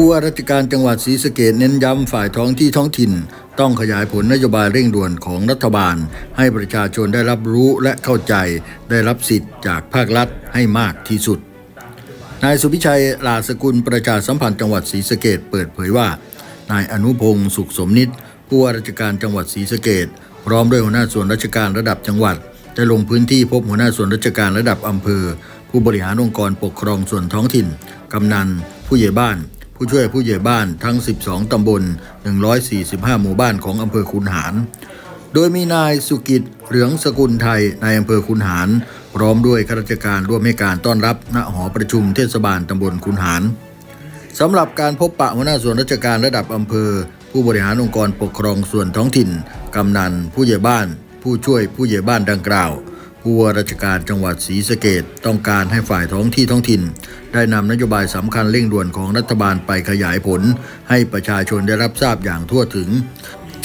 ผู้ว่าราชการจังหวัดศรีสะเกดเน้นย้ำฝ่ายท้องที่ท้องถิ่น ต้องขยายผลนโยบายเร่งด่วนของรัฐบาล ให้ประชาชนได้รับรู้และเข้าใจได้รับสิทธิ์จากภาครัฐให้มากที่สุด นายสุพิชัยลาสกุลประชาสัมพันธ์จังหวัดศรีสะเกดเปิดเผยว่า นายอนุพงศ์สุขสมนิตผู้ว่าราชการจังหวัดศรีสะเกดพร้อมด้วยหัวหน้าส่วนราชการระดับจังหวัดได้ลงพื้นที่พบหัวหน้าส่วนราชการระดับอำเภอ ผู้บริหารองค์กรปกครองส่วนท้องถิ่นกำนัน ผู้ใหญ่บ้าน ผู้ช่วยผู้ใหญ่บ้านทั้ง 12 ตำบล 145 หมู่บ้านของอำเภอคุนหาร โดยมีนายสุกิจเหลืองสกุลไทยนายอำเภอคุนหาร พร้อมด้วยข้าราชการร่วมให้การต้อนรับณหอประชุมเทศบาลตำบลคุนหารสำหรับการพบปะหัวหน้าส่วนราชการระดับอำเภอ ผู้บริหารองค์กรปกครองส่วนท้องถิ่น กำนัน ผู้ใหญ่บ้าน ผู้ช่วยผู้ใหญ่บ้านดังกล่าว ผู้ว่าราชการจังหวัดศรีสะเกดต้องการให้ฝ่ายท้องที่ท้องถิ่น ได้นำนโยบายสำคัญเร่งด่วนของรัฐบาลไปขยายผล ให้ประชาชนได้รับทราบอย่างทั่วถึง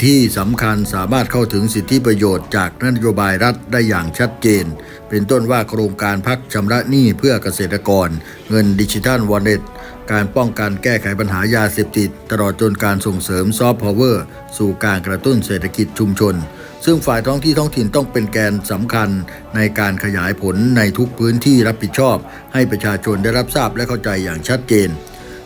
ที่สำคัญสามารถเข้าถึงสิทธิประโยชน์จากนโยบายรัฐได้อย่างชัดเจน เป็นต้นว่าโครงการพักชำระหนี้เพื่อเกษตรกร เงินดิจิทัลวอลเล็ตการป้องกันแก้ไขปัญหายาเสพติด ตลอดจนการส่งเสริมซอฟต์พาวเวอร์สู่การกระตุ้นเศรษฐกิจชุมชน ซึ่งฝ่ายท้องที่ท้องถิ่นต้องเป็นแกนสำคัญในการขยายผลในทุกพื้นที่รับผิดชอบ ให้ประชาชนได้รับทราบและเข้าใจอย่างชัดเจน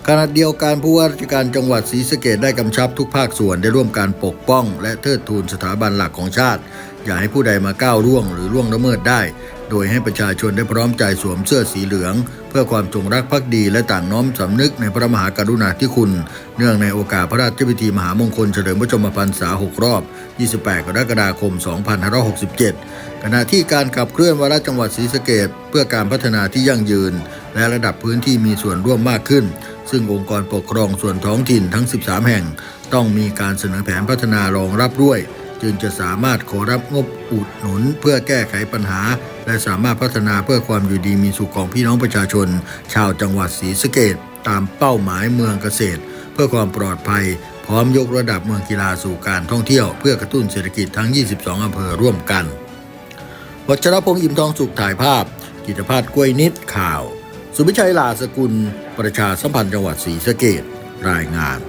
ขณะเดียวกันผู้ว่าราชการจังหวัดศรีสะเกดได้กำชับทุกภาคส่วนได้ร่วมการปกป้อง และเทิดทูนสถาบันหลักของชาติ อย่าให้ผู้ใดมาก้าวล่วงหรือล่วงละเมิดได้ โดยให้ประชาชนได้พร้อมใจสวมเสื้อสีเหลือง เพื่อความจงรักภักดีและต่างน้อมสำนึกในพระมหากรุณาธิคุณ เนื่องในโอกาสพระราชพิธีมหามงคลเฉลิมพระชนมพรรษา 6 รอบ 28 กรกฎาคม 2567 ขณะที่การขับเคลื่อนวาระจังหวัดศรีสะเกดเพื่อการพัฒนาที่ยั่งยืน และระดับพื้นที่มีส่วนร่วมมากขึ้น ซึ่งองค์กรปกครองส่วนท้องถิ่นทั้ง 13 แห่ง ต้องมีการเสนอแผนพัฒนารองรับด้วย จึงจะสามารถขอรับงบอุดหนุน เพื่อแก้ไขปัญหา และสามารถพัฒนาเพื่อความอยู่ดีมีสุขของพี่น้องประชาชน ชาวจังหวัดศรีสะเกดตามเป้าหมายเมืองเกษตร เพื่อความปลอดภัย พร้อมยกระดับเมืองกีฬาสู่การท่องเที่ยวเพื่อกระตุ้นเศรษฐกิจทั้ง 22 อำเภอร่วมกัน วัชรพงษ์อิ่มทองสุขถ่ายภาพ กิตภาพกล้วยนิดข่าว สุวิชัยลาสกุล ประชาสัมพันธ์จังหวัดศรีสะเกดรายงาน